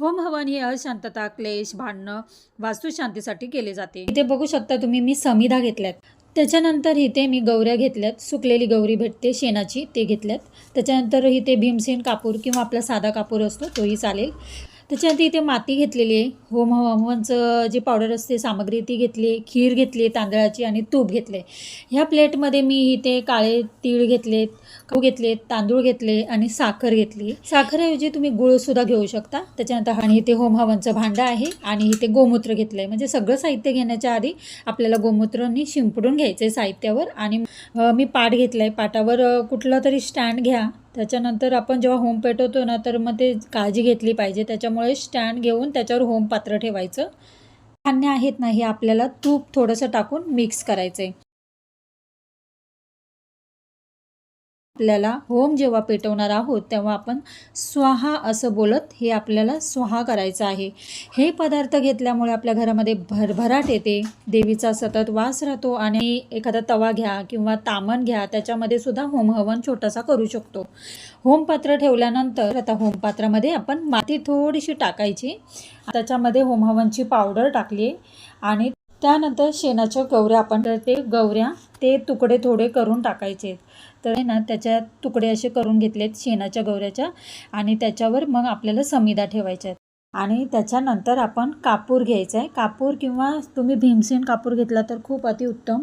Home हवन ही अशांतता क्लेश भांडणं वास्तुशांतीसाठी केले जाते. इथे बघू शकता तुम्ही मी समिधा घेतल्यात. त्याच्यानंतर इथे मी गौऱ्या घेतल्यात. सुकलेली गौरी भेटते शेणाची ते घेतल्यात. त्याच्यानंतर इथे भीमसेन कापूर किंवा आपला साधा कापूर असतो तोही चालेल. त्याच्यानंतर इथे माती घेतलेली आहे. होम हवनचं जे पावडर असते सामग्री ती घेतली आहे. खीर घेतली आहे तांदळाची आणि तूप घेतले ह्या प्लेटमध्ये मी इथे काळे तीळ घेतलेत गहू घेतले तांदूळ घेतले आणि साखर घेतली साखरऐवजी तुम्ही गुळसुद्धा घेऊ शकता. त्याच्यानंतर आणि इथे होम हवनचं भांडं आहे आणि इथे गोमूत्र घेतलं आहे म्हणजे सगळं साहित्य घेण्याच्या आधी आपल्याला गोमूत्रांनी शिंपडून घ्यायचं आहे साहित्यावर. आणि मी पाट घेतलं आहे पाटावर कुठलं कुठला तरी स्टँड घ्या. त्याच्यानंतर आपण जेव्हा होम पेटवतो ना तर मग ते काळजी घेतली पाहिजे. त्याच्यामुळे स्टँड घेऊन त्याच्यावर होम पात्र ठेवायचं. धान्य आहेत ना हे आपल्याला तूप थोडंसं टाकून मिक्स करायचं आहे आपल्याला होम जेव्हा पेटवणार आहोत तेव्हा आपण स्वाहा असं बोलत हे आपल्याला स्वाहा करायचं आहे. हे पदार्थ घेतल्यामुळे आपल्या घरामध्ये भरभराट येते. देवीचा सतत वास राहतो आणि एखादा तवा घ्या किंवा तामण घ्या त्याच्यामध्ये सुद्धा होम हवन छोटासा करू शकतो. होमपात्र ठेवल्यानंतर आता होमपात्रामध्ये आपण माती थोडीशी टाकायची. त्याच्यामध्ये होमहवनची पावडर टाकली आणि त्यानंतर शेणाच्या गवऱ्या आपण ते गवऱ्या ते तुकडे थोडे करून टाकायचे. तर आहे ना त्याच्या तुकडे असे करून घेतलेत शेणाच्या गवऱ्याच्या आणि त्याच्यावर मग आपल्याला समिदा ठेवायच्या आहेत. आणि त्याच्यानंतर आपण कापूर घ्यायचा आहे कापूर किंवा तुम्ही भीमसेन कापूर घेतला तर खूप अतिउत्तम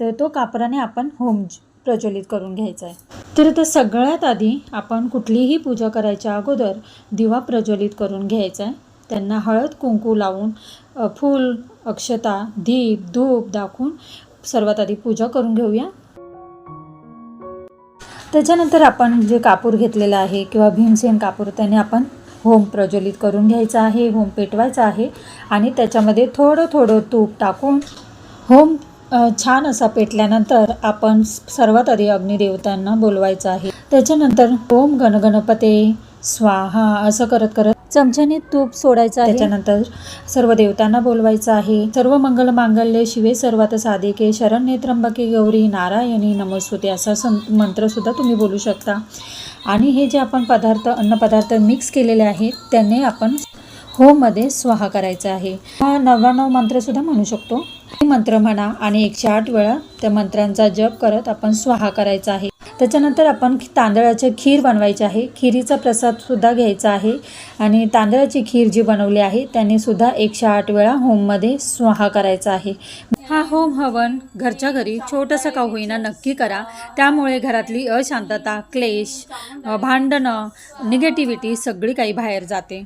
तर तो कापराने आपण होम प्रज्वलित करून घ्यायचा आहे तर आता सगळ्यात आधी आपण कुठलीही पूजा करायच्या अगोदर दिवा प्रज्वलित करून घ्यायचा आहे त्यांना हळद कुंकू लावून फूल अक्षता दीप धूप दाखवून सर्वात आधी पूजा करून घेऊया. त्याच्यानंतर आपण जे कापूर घेतलेलं आहे किंवा भीमसेन कापूर त्याने आपण होम प्रज्वलित करून घ्यायचा आहे होम पेटवायचा आहे आणि त्याच्यामध्ये थोडं थोडं तूप टाकून होम छान असा पेटल्यानंतर आपण सर्वात आधी अग्निदेवतांना बोलवायचं आहे. त्याच्यानंतर ओम गणगणपते स्वाहा असं करत करत चमच्याने तूप सोडायचं आहे. त्याच्यानंतर सर्व देवतांना बोलवायचं आहे. सर्व मंगल मांगल्य शिवे सर्वात साधिके. शरण्ये त्र्यंबके गौरी. नारायणी नमस्ते असा सं मंत्रसुद्धा तुम्ही बोलू शकता. आणि हे जे आपण पदार्थ अन्नपदार्थ मिक्स केलेले आहेत त्याने आपण होममध्ये स्वाहा करायचा आहे. हा नव्याण्णव मंत्रसुद्धा म्हणू शकतो. हे मंत्र म्हणा आणि एकशे आठ वेळा त्या मंत्रांचा जप करत आपण स्वाहा करायचा आहे. त्याच्यानंतर आपण तांदळाचे खीर बनवायची आहे. खिरीचा प्रसादसुद्धा घ्यायचा आहे. आणि तांदळाची खीर जी बनवली आहे त्यांनीसुद्धा एकशे आठ वेळा होममध्ये स्वाहा करायचा आहे. हा होम हवन घरच्या घरी छोटंसं का होईना नक्की करा. त्यामुळे घरातली अशांतता क्लेश भांडणं निगेटिव्हिटी सगळी काही बाहेर जाते.